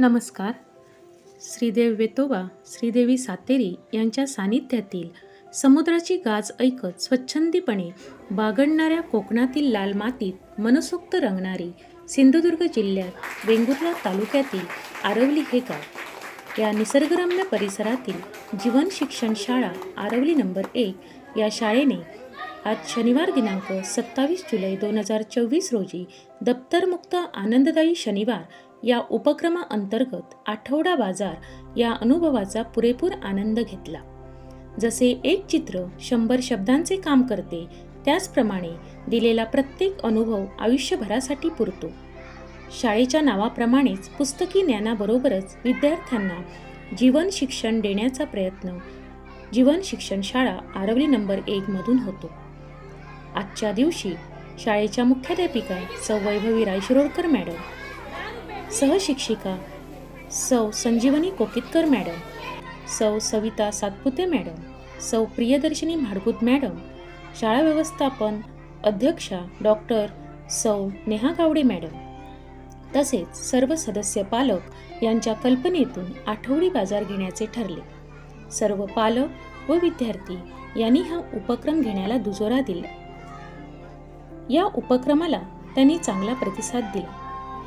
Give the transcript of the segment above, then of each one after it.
नमस्कार. श्रीदेव वेतोबा श्रीदेवी सातेरी यांच्या सानिध्यातील समुद्राची गाज ऐकत स्वच्छंदीपणे बागडणाऱ्या कोकणातील लाल मातीत मनसोक्त रंगणारी सिंधुदुर्ग जिल्ह्यात वेंगुर्ला तालुक्यातील आरवली हे गाव. या निसर्गरम्य परिसरातील जीवन शिक्षण शाळा आरवली नंबर एक या शाळेने आज शनिवार दिनांक सत्तावीस जुलै दोन हजार चोवीस रोजी दप्तरमुक्त आनंददायी शनिवार या उपक्रमाअंतर्गत आठवडा बाजार या अनुभवाचा पुरेपूर आनंद घेतला. जसे एक चित्र शंभर शब्दांचे काम करते त्याचप्रमाणे दिलेला प्रत्येक अनुभव आयुष्यभरासाठी पुरतो. शाळेच्या नावाप्रमाणेच पुस्तकी ज्ञानाबरोबरच विद्यार्थ्यांना जीवन शिक्षण देण्याचा प्रयत्न जीवन शिक्षण शाळा आरवली नंबर एकमधून होतो. आजच्या दिवशी शाळेच्या मुख्याध्यापिका सौ वैभवी रायशिरोडकर मॅडम सहशिक्षिका सौ संजीवनी कोकितकर मॅडम सौ सविता सातपुते मॅडम सौ प्रियदर्शिनी म्हाडगुत मॅडम शाळा व्यवस्थापन अध्यक्षा डॉक्टर सौ नेहा गावडे मॅडम. तसेच सर्व सदस्य पालक यांच्या कल्पनेतून आठवडी बाजार घेण्याचे ठरले. सर्व पालक व विद्यार्थी यांनी हा उपक्रम घेण्याला दुजोरा दिला. या उपक्रमाला त्यांनी चांगला प्रतिसाद दिला.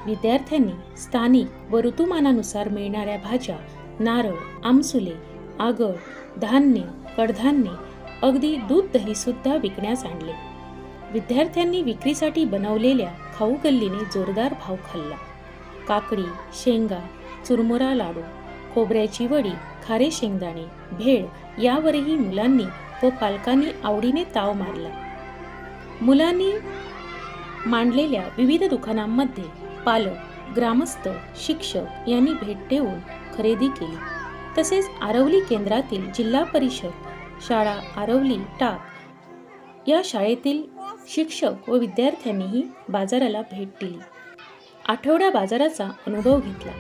विद्यार्थ्यांनी स्थानिक व ऋतुमानानुसार मिळणाऱ्या भाज्या नारळ आमसुले आगळ धान्य कडधान्य अगदी दूध दही सुद्धा विकण्यास आणले. विद्यार्थ्यांनी विक्रीसाठी बनवलेल्या खाऊ गल्लीने जोरदार भाव खाल्ला. काकडी शेंगा चुरमुरा लाडू खोबऱ्याची वडी खारे शेंगदाणे भेळ यावरही मुलांनी व पालकांनी आवडीने ताव मारला. मुलांनी मांडलेल्या विविध दुकानांमध्ये पालक ग्रामस्थ शिक्षक यांनी भेट देऊन खरेदी केली. तसेच आरवली केंद्रातील जिल्हा परिषद शाळा आरवली टाक या शाळेतील शिक्षक व विद्यार्थ्यांनीही बाजाराला भेट दिली. आठवडा बाजाराचा अनुभव घेतला.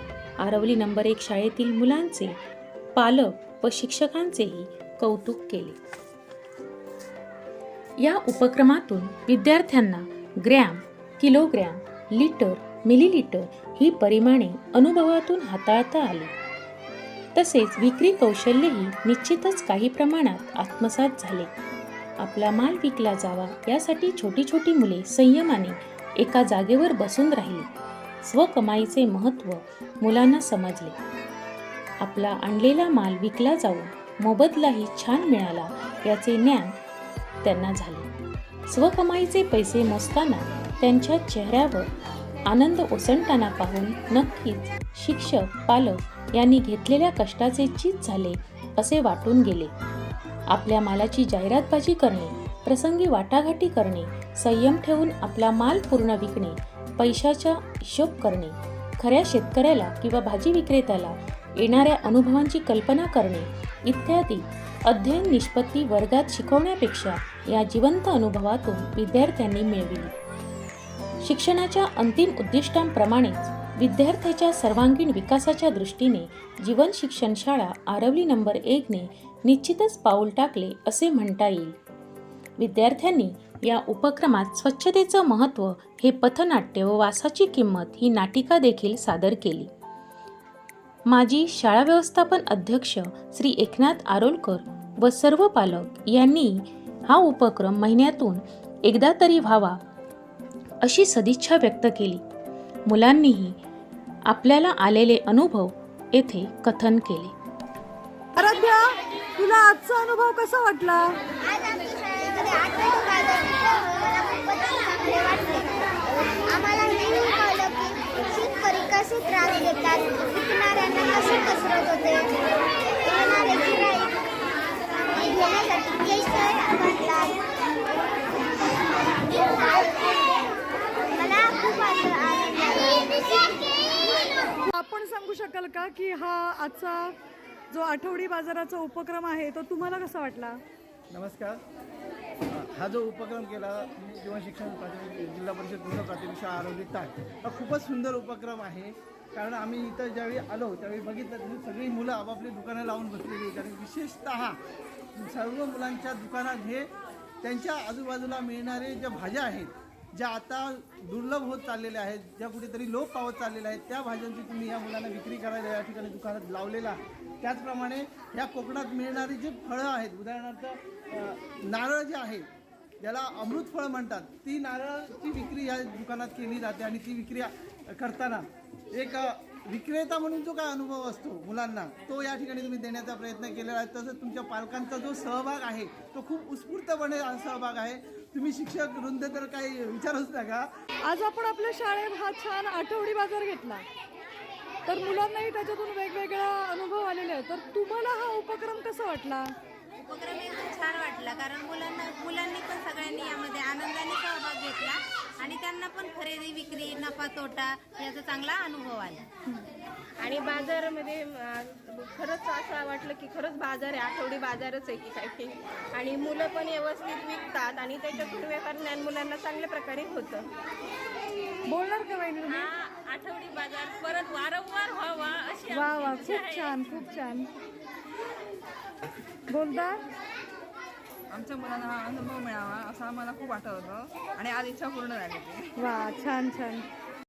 आरवली नंबर एक शाळेतील मुलांचे पालक व शिक्षकांचेही कौतुक केले. या उपक्रमातून विद्यार्थ्यांना ग्रॅम किलोग्रॅम लिटर मिलीलिटर ही परिमाणे अनुभवातून हाताळता आली. तसेच विक्री कौशल्यही निश्चितच काही प्रमाणात आत्मसात झाले. आपला माल विकला जावा यासाठी छोटी छोटी मुले संयमाने एका जागेवर बसून राहिली. स्वकमाईचे महत्त्व मुलांना समजले. आपला आणलेला माल विकला जाऊन मोबदलाही छान मिळाला याचे ज्ञान त्यांना झाले. स्वकमाईचे पैसे मोजताना त्यांच्या चेहऱ्यावर आनंद ओसंडताना पाहून नक्कीच शिक्षक पालक यांनी घेतलेल्या कष्टाचे चीज झाले असे वाटून गेले. आपल्या मालाची जाहिरातबाजी करणे प्रसंगी वाटाघाटी करणे संयम ठेवून आपला माल पूर्ण विकणे पैशाचा हिशोब करणे खऱ्या शेतकऱ्याला किंवा भाजी विक्रेत्याला येणाऱ्या अनुभवांची कल्पना करणे इत्यादी अध्ययन निष्पत्ती वर्गात शिकवण्यापेक्षा या जिवंत अनुभवातून विद्यार्थ्यांनी मिळविली. शिक्षणाच्या अंतिम उद्दिष्टांप्रमाणेच विद्यार्थ्याच्या सर्वांगीण विकासाच्या दृष्टीने जीवन शिक्षण शाळा आरवली नंबर एकने निश्चितच पाऊल टाकले असे म्हणता येईल. विद्यार्थ्यांनी या उपक्रमात स्वच्छतेचं महत्त्व हे पथनाट्य व वासाची किंमत ही नाटिका देखील सादर केली. माजी शाळा व्यवस्थापन अध्यक्ष श्री एकनाथ आरोलकर व सर्व पालक यांनी हा उपक्रम महिन्यातून एकदा तरी व्हावा अशी सदिच्छा व्यक्त केली. मुलांनीही आपल्याला आलेले अनुभव येथे कथन केले. आराध्या तुला आजचा अनुभव कसा वाटला? आज आम्ही शाळेमध्ये आठवडी बाजार घेतला. मला खूपच चांगले वाटले आम्हाला हे कळलं की शेतकरी कसे त्रास देतात विकणाऱ्यांना कसे कसरत होते येणारे गिऱ्हाईक घेण्यासाठी पैसे घालतात मला खूप आनंद आला आपण सांगाल का की हा आजचा जो आठवडी बाजाराचा उपक्रम आहे तो तुम्हाला कसा वाटला? नमस्कार. हा जो उपक्रम केला किंवा शिक्षण प्राथमिक जिल्हा परिषद पूर्ण प्राथमिक शाळा आरोग्य हा खूपच सुंदर उपक्रम आहे. कारण आम्ही इथं ज्यावेळी आलो त्यावेळी बघितलं सगळी मुलं आपापली दुकानं लावून बसलेली कारण विशेषतः सर्व मुलांच्या दुकानात हे त्यांच्या आजूबाजूला मिळणारे ज्या भाज्या आहेत ज्या आता दुर्लभ होत चाललेल्या आहेत ज्या कुठेतरी लोप पावत चाललेल्या आहेत त्या भाज्यांची तुम्ही या मुलांना विक्री करायला या ठिकाणी दुकानात लावलेला त्याचप्रमाणे या कोकणात मिळणारी जी फळं आहेत उदाहरणार्थ नारळ जे आहे ज्याला अमृत फळ म्हणतात ती नारळाची विक्री या दुकानात केली जाते आणि ती विक्री करताना एक विक्रेता म्हणून जो काय अनुभव असतो मुलांना तो या ठिकाणी तुम्ही देण्याचा प्रयत्न केलेला आहे. तसंच तुमच्या पालकांचा जो सहभाग आहे तो खूप उत्स्फूर्तपणे हा सहभाग आहे. तुम्ही शिक्षक वृंद तर काही विचारूच नका. आज आपण आपल्या शाळेत हा छान आठवडी बाजार घेतला. तर मुलांनाही त्याच्यातून वेगवेगळा अनुभव आलेले आहे तर तुम्हाला हा उपक्रम कसा वाटला? उपक्रम एकदम छान वाटला कारण मुलांना मुलांनी पण सगळ्यांनी यामध्ये आनंदाने सहभाग घेतला आणि त्यांना पण खरेदी विक्री नफा तोटा याचा चांगला अनुभव आला. आणि बाजारामध्ये अं, खरंच असं वाटलं की खरंच बाजार आहे आठवडी बाजारच आहे की काय की. आणि मुलं पण व्यवस्थित विकतात आणि त्याच्यातून व्यापार ज्ञान मुलांना चांगल्या प्रकारे होतं. बोलणार का वहिनी तुम्ही? हा आठवडी बाजार परत वारंवार व्हावा अशी वा वा खूप छान खूप छान. बोलता? आमच्या मुलांना हा अनुभव मिळावा असं आम्हाला खूप वाटत होतं आणि आज इच्छा पूर्ण झाली ती वा छान छान.